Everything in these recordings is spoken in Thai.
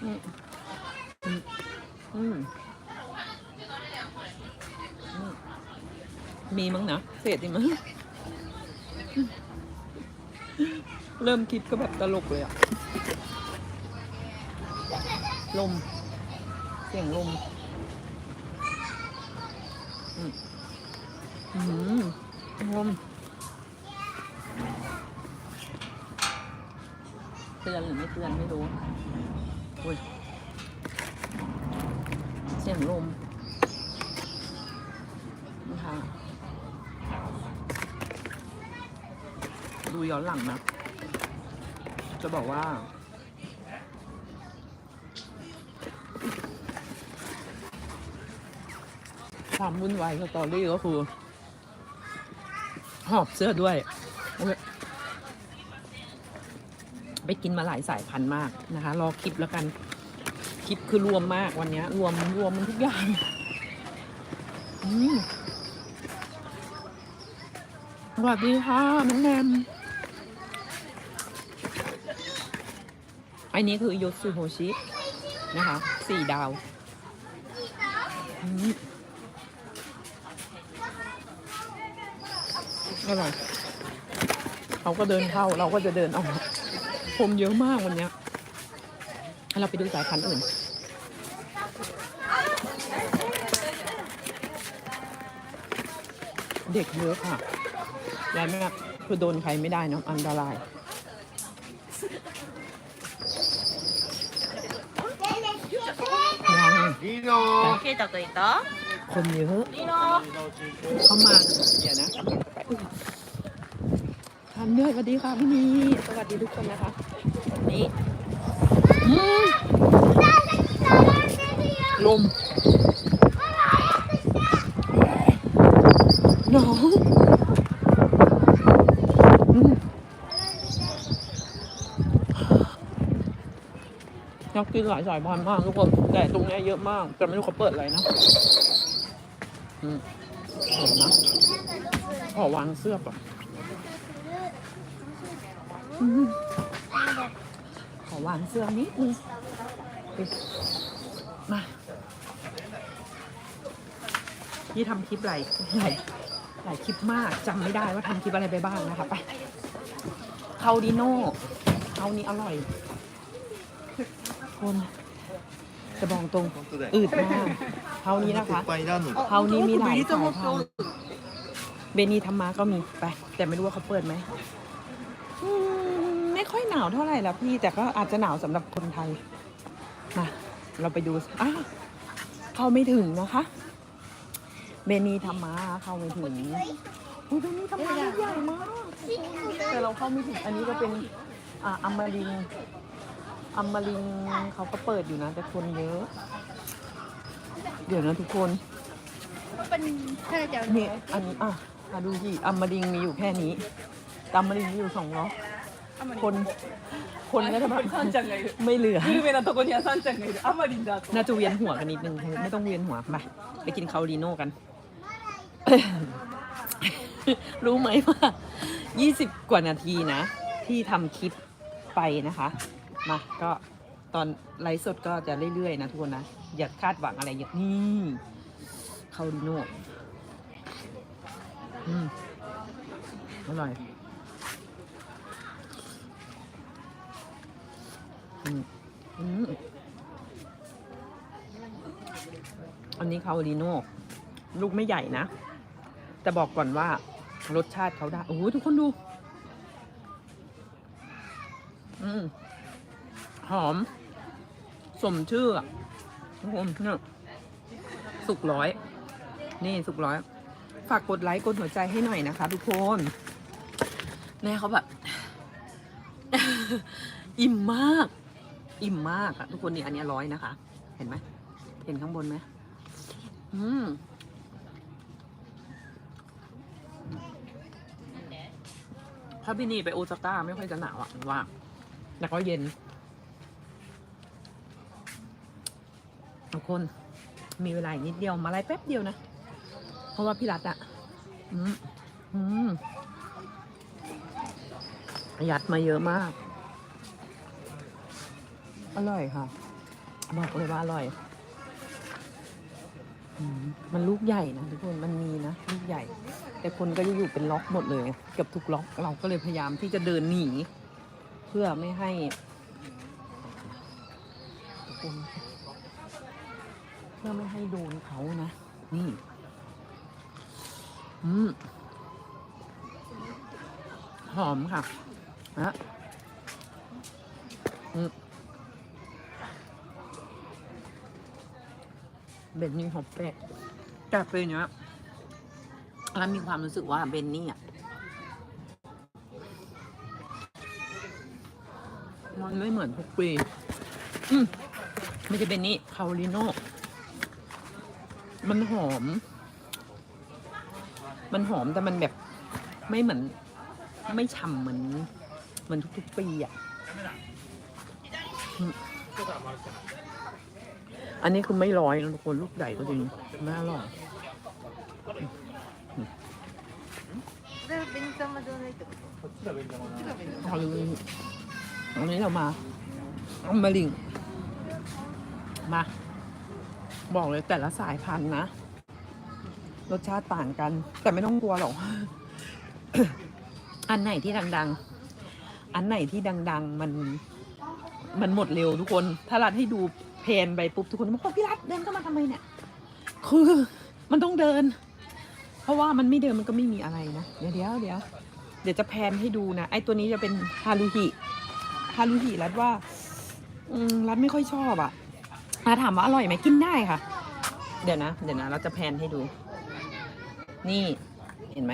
มีมั้งนะเศษดีมั้ง เริ่มคลิปก็แบบตลกเลยอะลม เสียงลม อืมอืมลมเตือนหรือไม่เตือนไม่รู้โอ้ยเสียงลมนะคะดูย้อนหลังนะ จะบอกว่า ความวุ่นวายสตอรี่ก็คือ หอบเสื้อด้วยโอ้ย ไปกินมาหลายสายพันธุ์มากนะคะ รอคลิปแล้วกัน คลิปคือรวมมากวันนี้รวมรวมมันทุกอย่างสวัสดีค่ะน้องแนมอันนี้คือยสุโฮชิ นะคะสี่ดาวอร่อยเขาก็เดินเข้าเราก็จะเดินออก พมเยอะมากวันนี้เราไปดูสายพันธุ์อื่น เด็กเยอะค่ะยายแม่คือโดนใครไม่ได้เนาะอันตรายนีโนเคยตอกอีต่คนเยอะเข้ามาเดี๋ยวนะทานเนื้อสวัสดีค่ะพี่นีสวัสดีทุกคนนะคะ นี่อืมลมหนาวอืมอยากกินหลายสายพันธุ์มากทุกคน แต่ตรงเนี้ยเยอะมาก แต่ไม่รู้เขาเปิดอะไรนะ อืมเห็นนะขอวางเสื้อก่อนอืมขอ วางเสื้อนิดนึงมานี่ทำคลิปหลายหลายหลายคลิปมากจำไม่ได้ว่าทำคลิปอะไรไปบ้างนะคะไปคาดิโน่เอานี้อร่อย คนจะบอกตรงอืดมากเท่านี้นะคะเท่านี้มีหลายสายพันเบนีธรรมะก็มีไป แต่ไม่รู้ว่าเขาเปิดไหม ไม่ค่อยหนาวเท่าไหร่แล้วพี่แต่ก็อาจจะหนาวสำหรับคนไทยมาเราไปดูอ้าวเข้าไม่ถึงนะคะเบนีธรรมาเข้าไม่ถึงอุ้ยเบนีธรรมาลูกใหญ่มากแต่เราเข้าไม่ถึงอันนี้ก็เป็นอ่าอัมมารินทร์อัมมารินทร์เขาก็เปิดอยู่นะแต่คนเยอะ เดี๋ยวนะทุกคนเป็นแค่จะนี่อันนี้อะมาดูสิอัมมารินมีอยู่แค่นี้แต่อัมมารินมีอยู่สองล้อ คน คนก็จะแบบ サンちゃんがいる ไม่เหลือ グルメなとこにはサンちゃんがいるアマリンだと น่าจะเวียนหัวกันนิดนึง ไม่ต้องเวียนหัวไปไปกินคาริโน่กัน รู้ไหมว่า 20 กว่านาทีนะ ที่ทำคลิปไปนะคะ มา ก็ตอนไลฟ์สดก็จะเรื่อยๆนะทุกคนนะ อย่าคาดหวังอะไรเยอะนี่คาริโน่อืมอร่อย อันนี้คาโอริโน่ลูกไม่ใหญ่นะ แต่บอกก่อนว่ารสชาติเขาได้ โอ้โหทุกคนดู อืมหอม สมชื่อทุกคนเนี่ยสุกร้อย นี่สุกร้อย ฝากกดไลค์กดหัวใจให้หน่อยนะคะ ทุกคน แม่เขาแบบ อิ่มมาก อิ่มมากอะทุกคนนี่อันนี้ร้อยนะคะ เห็นไหมเห็นข้างบนไหมอืมถ้าพี่นี่ไปโอซาก้าไม่ค่อยจะหนาวอะว่าแต่ก็เย็นทุกคน มีเวลาอีกนิดเดียวมาไล่แป๊บเดียวนะ เพราะว่าพี่รัตอะอืมอืมยัดมาเยอะมาก อร่อยค่ะ บอกเลยว่าอร่อยอมมันลูกใหญ่นะทุกคนมันมีนะลูกใหญ่ แต่คนก็จะอยู่เป็นล็อกหมดเลยเกือบทุกล็อกเราก็เลยพยายามที่จะเดินหนี เพื่อไม่ให้ทุกคนเพื่อไม่ให้โดนเขานะ นี่ อืมหอมค่ะนะอืม เบนนี่หอมแปะแต่เป็นเนี้ยแล้วมีความรู้สึกว่าเบนนี่อะมันไม่เหมือนทุกปีอืมไม่ใช่เบนนี่คาโรลิโน่มันหอม มันหอมแต่มันแบบไม่เหมือน ไม่ฉ่ำเหมือนเหมือนทุกๆปีอะ อันนี้คือไม่ร้อยทุกคนลูกใหญ่ก็จริงน่าอร่อยอันนี้เรามาอัามาลิง มา บอกเลยแต่ละสายพันธุ์นะ รสชาติต่างกัน แต่ไม่ต้องกลัวหรอก อันไหนที่ดัง ๆ อันไหนที่ดัง ๆ มัน มันหมดเร็วทุกคน ถ้ารัดให้ดู เพนไปปุ๊บทุกคนบอกว่าพี่รัดเดินเข้ามาทำไมเนี่ย คือมันต้องเดิน เพราะว่ามันไม่เดินมันก็ไม่มีอะไรนะ เดี๋ยวเดี๋ยวเดี๋ยวเดี๋ยวจะแพนให้ดูนะ ไอ้ตัวนี้จะเป็นฮารุฮิฮารุฮิรัดว่าอืมรัดไม่ค่อยชอบอะ่ะถามว่าอร่อยไหมกินได้ค่ะ เดี๋ยวนะ เดี๋ยวนะ เราจะแพนให้ดู นี่เห็นไหม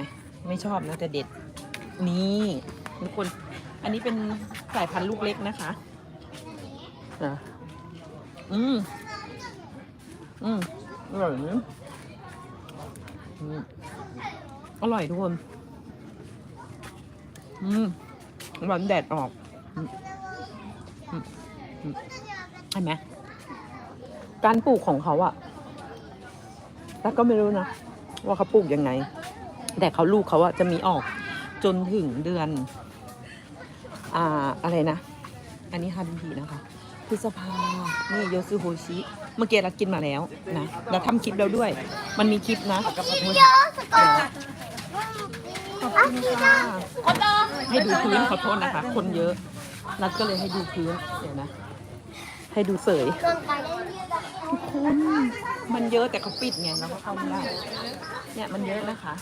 ไม่ชอบนะแต่เด็ด นี่ทุกคน อันนี้เป็นสายพันธุ์ลูกเล็กนะคะอะ อืม อืม อร่อยนะอืมอร่อยทุกคน อืมร้อนแดดออกอืมอืมอืมเห็นไหมการปลูกของเขาอะแล้วก็ไม่รู้นะ ว่าเขาปลูกยังไง แต่เขาลูกเขาอะจะมีออกจนถึงเดือน อ่า อะไรนะ อันนี้ฮารุฮินะคะ พฤษภา นี่โยซูโฮชิ เมื่อกี้เรากินมาแล้วนะเราทำคลิปแล้วด้วย มันมีคลิปนะกับขอบคุณค่ะให้ดูพื้นขอโทษนะคะ คนเยอะ นัดก็เลยให้ดูพื้น เดี๋ยวนะ ให้ดูเสยทุกคนมันเยอะแต่เขาปิดไงเราก็เข้าไม่ได้ เนี่ยมันเยอะนะคะ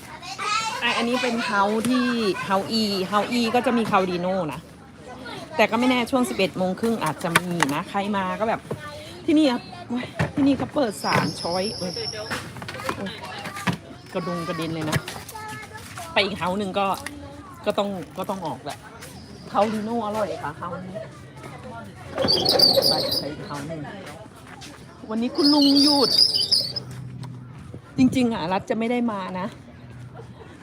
ไออันนี้เป็นเฮาที่เฮาอี เฮาอีก็จะมีคาวดีโน่นะ แต่ก็ไม่แน่ช่วง 11โมงครึ่งอาจจะมีนะ ใครมาก็แบบที่นี่อะที่นี่เขาเปิดสามช้อยกระดุงกระเด็นเลยนะ ไปอีกเฮาหนึ่งก็ก็ต้องก็ต้องออกแหละเฮาดีโน่อร่อยค่ะเฮานี้ไปไปอีกเฮาหนึ่งวันนี้คุณลุงหยุด จริง ๆ อะ รัฐจะไม่ได้มานะ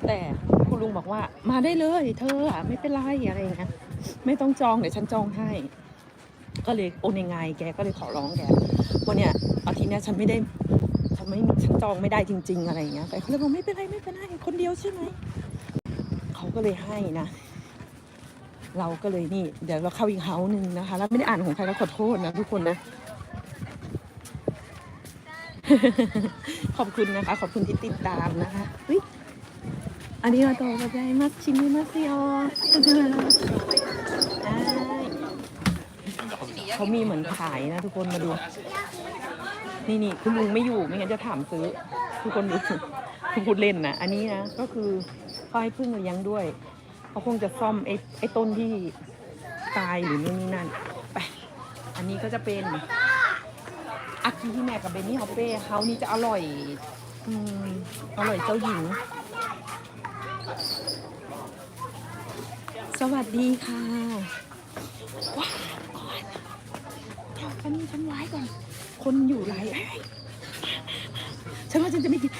แต่คุณลุงบอกว่ามาได้เลย เธออะไม่เป็นไรอะไรอย่างเงี้ย ไม่ต้องจองเดี๋ยวฉันจองให้ ก็เลยโอนยังไงแกก็เลยขอร้องแกว่าเนี่ยอาทิตย์นี้ฉันไม่ได้ฉันไม่ฉันจองไม่ได้จริง ๆ อะไรอย่างเงี้ยแต่เขาเลยบอกไม่เป็นไรไม่เป็นไรคนเดียวใช่ไหมเขาก็เลยให้นะเราก็เลยนี่ เดี๋ยวเราเข้าอีกเฮาหนึ่งนะคะ แล้วไม่ได้อ่านของใครแล้วขอโทษนะทุกคนนะ ขอบคุณนะคะ ขอบคุณที่ติดตามนะคะอุ๊ยอันนี้เราโตกระจมัสชิมิมัสยอ เขามีเหมือนขายนะ ทุกคนมาดู นี่นี่คุณลุงไม่อยู่ไม่งั้นจะถามซื้อ ทุกคนดูคุณพูดเล่นนะอันนี้นะก็คือเขาให้พึ่งเลี้ยงด้วยเขาคงจะซ่อมไอ้ไอ้ต้นที่ตายหรือนู่นนี่นั่นไปอันนี้ก็จะเป็นอากิที่แม่กับเบนนี่ฮอปเป้เขานี่จะอร่อยอืมอร่อยเจ้าหญิง สวัสดีค่ะว้า ฉันฉันไว้ก่อน คนอยู่ไรเอ้ยฉันว่าฉันจะไม่กิน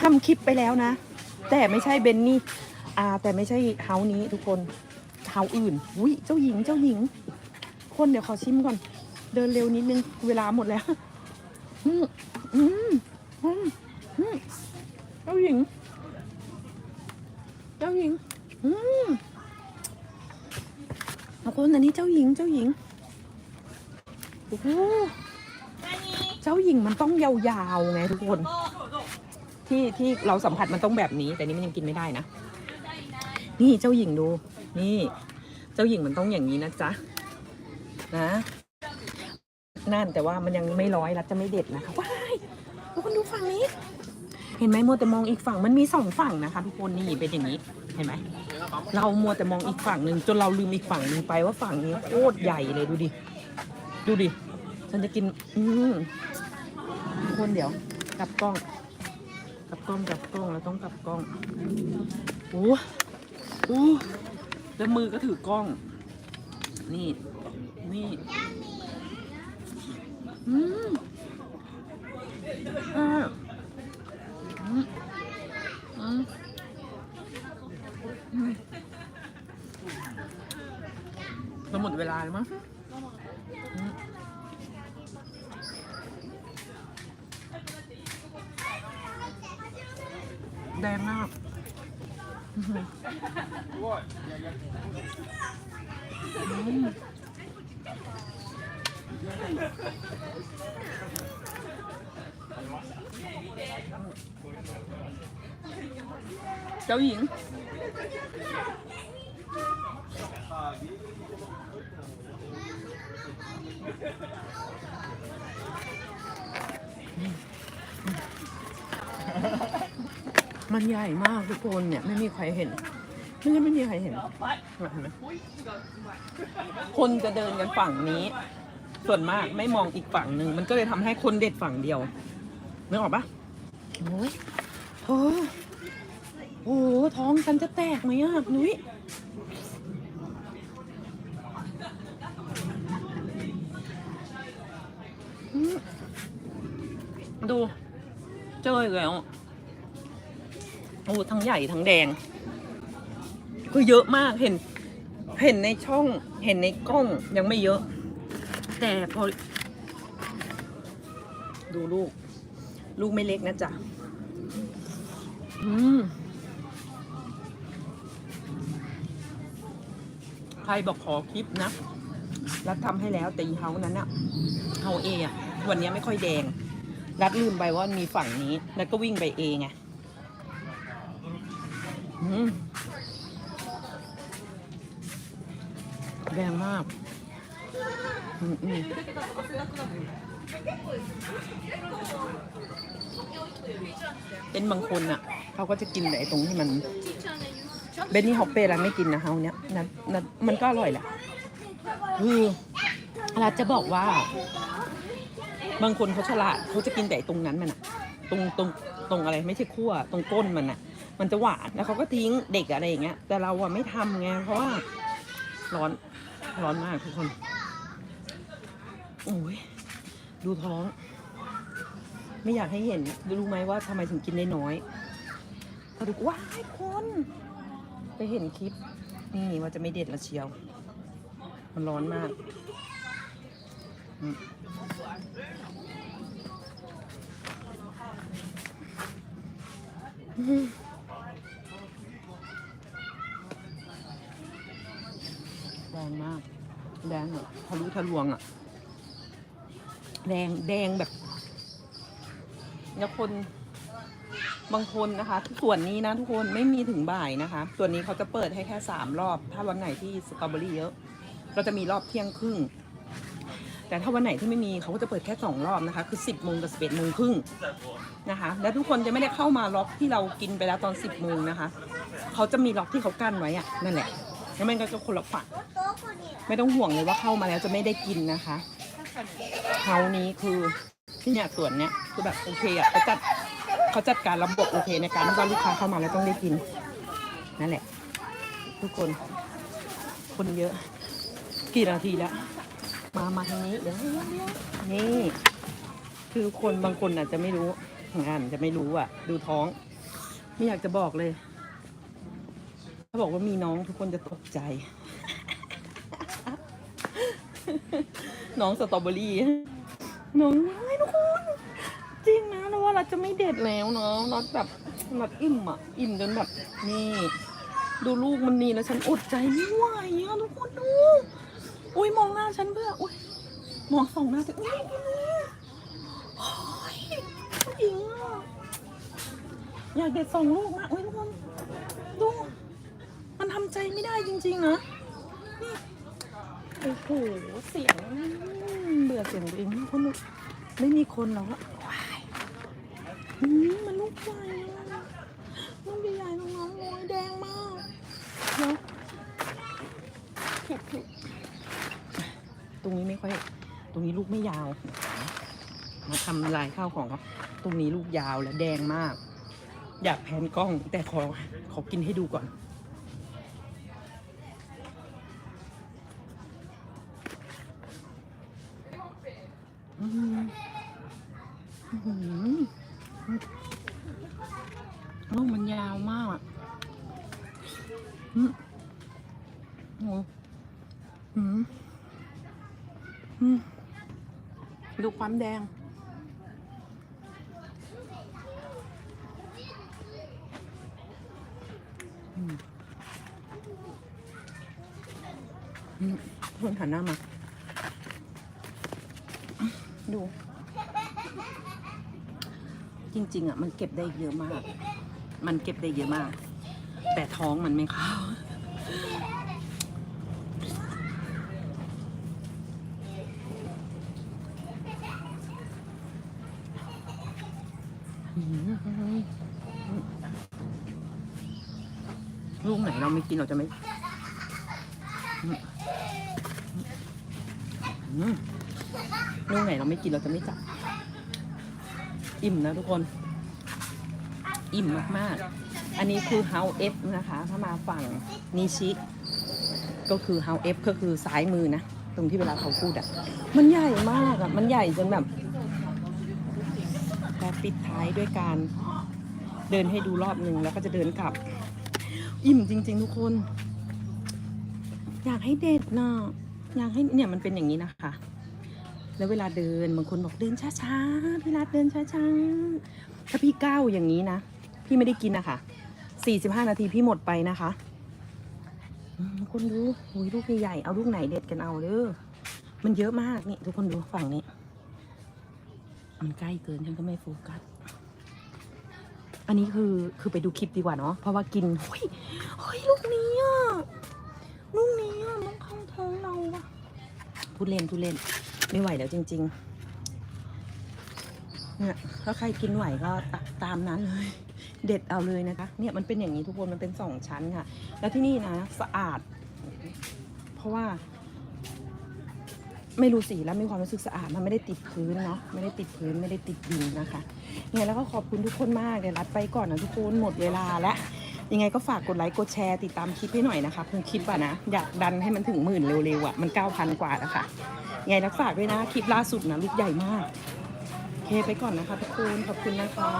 ทำคลิปไปแล้วนะ แต่ไม่ใช่เบนนี่อ่า แต่ไม่ใช่เฮานี้ทุกคนเฮาอื่นอุ้ยเจ้าหญิงเจ้าหญิง คนเดี๋ยวขอชิมก่อน เดินเร็วนิดนึงเวลาหมดแล้ว อืมอืมอืมอืมเจ้าหญิง เจ้าหญิง อืมขอบคุณอันนี้เจ้าหญิงเจ้าหญิง โอ้โหจ้าหญิงมันต้องยาวๆไงทุกคน ที่ที่เราสัมผัสมันต้องแบบนี้ แต่นี่มันยังกินไม่ได้นะ นี่เจ้าหญิงดู นี่ เจ้าหญิงมันต้องอย่างนี้นะจ๊ะนะนั่นแต่ว่ามันยังไม่ร้อยรัดจะไม่เด็ดนะคะว้ายทุกคนดูฝั่งนี้ เห็นไหมมัวแต่มองอีกฝั่งมันมีสองฝั่งนะคะทุกคนนี่เป็นอย่างนี้เห็นไหมเรามัวแต่มองอีกฝั่งหนึ่งจนเราลืมอีกฝั่งหนึ่งไปว่าฝั่งนี้โคตรใหญ่เลยดูดิ ดูดิ ฉันจะกิน อืมคนเดี๋ยว กลับกล้อง กลับกล้องกลับกล้องเราต้องกลับกล้องโอ้โอ้แล้วมือก็ถือกล้อง นี่ นี่อืมอ่าอืมอืมอืมจะหมดเวลาแล้วมั้ง แดงมากอื้อหืออืมเจ้าหญิง มันใหญ่มากทุกคนเนี่ยไม่มีใครเห็นไม่ใช่ไม่มีใครเห็นเห็นไหมคนจะเดินกันฝั่งนี้ ส่วนมากไม่มองอีกฝั่งหนึ่งมันก็เลยทำให้คนเด็ดฝั่งเดียวนึกออกปะโอ้ยเธอโอ้โหท้องฉันจะแตกไหมอะนุ้ย ดู เจออีกแล้วโอ้ทั้งใหญ่ทั้งแดงคือเยอะมากเห็น เห็นในช่อง เห็นในกล้องยังไม่เยอะ แต่พอ ดูลูก ลูกไม่เล็กนะจ๊ะอืมใครบอกขอคลิปนะรัดทำให้แล้วแต่อีเฮานั้นอะเฮาเออะวันนี้ไม่ค่อยแดง รัดลืมไปว่ามีฝั่งนี้ แล้วก็วิ่งไปเองไงแดงมากอืมอืมเป็นบางคนอะ เขาก็จะกินแต่ไอ้ตรงที่มันเบนนี่ฮอปเป้แล้วไม่กินนะเฮาเนี้ยนะนะมันก็อร่อยแหละคือเราจะบอกว่า บางคนเขาฉลาดเขาจะกินแต่ตรงนั้นมันอะตรงตรงตรงอะไรไม่ใช่ขั้วตรงก้นมันอะมันจะหวานแล้วเขาก็ทิ้งเด็กอะไรอย่างเงี้ย แต่เราอะไม่ทำไงเพราะว่าร้อนร้อนมากทุกคนโอ้ยดูท้อง ไม่อยากให้เห็นรู้ไหมว่าทำไมถึงกินได้น้อยพอดูว้ายคน ไปเห็นคลิป นี่ว่าจะไม่เด็ดละเชียว มันร้อนมาก แดงมาก แดงแบบทะลุทะลวงอะ่ะ แดงแดงแบบแล้วคนบางคนนะคะ ส่วนนี้นะทุกคนไม่มีถึงบ่ายนะคะส่วนนี้เขาจะเปิดให้แค่สามรอบ ถ้าวันไหนที่สตรอเบอรี่เยอะ ก็จะมีรอบเที่ยงครึ่ง แต่ถ้าวันไหนที่ไม่มีเขาก็จะเปิดแค่สองรอบนะคะ คือสิบโมงกับสิบเอ็ดโมงครึ่งนะคะ และทุกคนจะไม่ได้เข้ามาล็อกที่เรากินไปแล้วตอนสิบโมงนะคะ เขาจะมีล็อกที่เขากั้นไว้อะนั่นแหละ แล้วมันก็จะคนละฝั่งไม่ต้องห่วงเลยว่าเข้ามาแล้วจะไม่ได้กินนะคะเฮานี้คือที่เนี่ยส่วนเนี้ยคือแบบโอเคอะเขาจัดเขาจัดการระบบโอเคในการที่ว่าลูกค้าเข้ามาแล้วต้องได้กินนั่นแหละ ทุกคน คนเยอะ กี่นาทีแล้ว มามาทางนี้เดี๋ยวเดี๋ยวนี่ คือคนบางคนอาจจะไม่รู้งานจะไม่รู้อะ ดูท้อง ไม่อยากจะบอกเลย ถ้าบอกว่ามีน้องทุกคนจะตกใจ น้องสตรอเบอรี่ น้องน้อยทุกคน จริงนะเราว่าเราจะไม่เด็ดแล้วเนาะน็อตแบบน็อตอิ่มอะ อิ่มจนแบบนี่ ดูลูกมันนี่แล้วฉันอดใจไม่ไหวอะทุกคนดู อุ้ยมองหน้าฉันเพื่ออุ้ยมองสองหน้าฉันอุ้ยโอ้ยผู้หญิงอะอยากเด็ดสองลูกมากอุ้ยทุกคนดูมันทำใจไม่ได้จริงๆนะนี่โอ้โหเสียงเบื่อเสียงตัวเองทุกคนดูไม่มีคนแล้วอะวายมันลูกใหญ่อะลูกใหญ่น้องๆเอยแดงมากเดี๋ยวเผ็ด รงนี้ไม่ค่อย ตรงนี้ลูกไม่ยาว มาทำลายข้าวของครับ ตรงนี้ลูกยาวและแดงมาก อยากแพนกล้อง แต่ขอขอกินให้ดูก่อน อืมอื้อหือลูกมันยาวมากอะอืมโอ้อืมอืม ดูความแดงอืมอืมเพื่อนหันหน้ามา ดู จริง ๆ อะ มันเก็บได้เยอะมาก มันเก็บได้เยอะมาก แต่ท้องมันไม่เข้า ลูกไหน เราไม่กินเราจะไม่อืมลูกไหนเราไม่กินเราจะไม่จับ อิ่มนะทุกคน อิ่มมากๆ อันนี้คือ House F นะคะ ถ้ามาฝั่งนิชิ ก็คือ House F ก็คือซ้ายมือนะ ตรงที่เวลาเขาพูดอะมันใหญ่มากอะมันใหญ่จนแบบและปิดท้ายด้วยการเดินให้ดูรอบหนึ่งแล้วก็จะเดินกลับ อิ่มจริง ๆ ทุกคน อยากให้เด็ดนะอยากให้เนี่ยมันเป็นอย่างนี้นะคะ แล้วเวลาเดินบางคนบอกเดินช้าๆพี่รัฐเดินช้าๆถ้าพี่ก้าวอย่างนี้นะพี่ไม่ได้กินนะคะ45นาทีพี่หมดไปนะคะคนดูหุยลูกใหญ่ๆเอาลูกไหนเด็ดกันเอาเด้อมันเยอะมากนี่ทุกคนดูฝั่งนี้ มันใกล้เกินฉันก็ไม่โฟกัส อันนี้คือคือไปดูคลิปดีกว่าเนาะเพราะว่ากินเฮ้ยเฮ้ยลูกนี้อะลูกนี้อะต้องเข้าท้องเราอะพูดเล่นพูดเล่น ไม่ไหวแล้วจริง ๆ เนี่ยถ้าใครกินไหวก็ตามนั้นเลย เด็ดเอาเลยนะคะ เนี่ยมันเป็นอย่างนี้ทุกคนมันเป็นสองชั้นค่ะ แล้วที่นี่นะสะอาด เพราะว่า ไม่รู้สิแล้วมีความรู้สึกสะอาดมันไม่ได้ติดพื้นเนาะไม่ได้ติดพื้นไม่ได้ติดดินนะคะเนี่ยแล้วก็ขอบคุณทุกคนมากเดี๋ยวรัดไปก่อนนะทุกคนหมดเวลาแล้วยังไงก็ฝากกดไลค์กดแชร์ติดตามคลิปให้หน่อยนะคะเพิ่งคลิปอะนะอยากดันให้มันถึงหมื่นเร็วๆอะมันเก้าพันกว่าแล้วค่ะยังไงรักฝากด้วยนะคลิปล่าสุดนะลูกใหญ่มากโอเคไปก่อนนะคะทุกคนขอบคุณนะคะ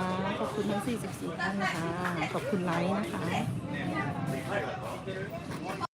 ขอบคุณทั้ง 44ท่านนะคะขอบคุณไลค์นะคะ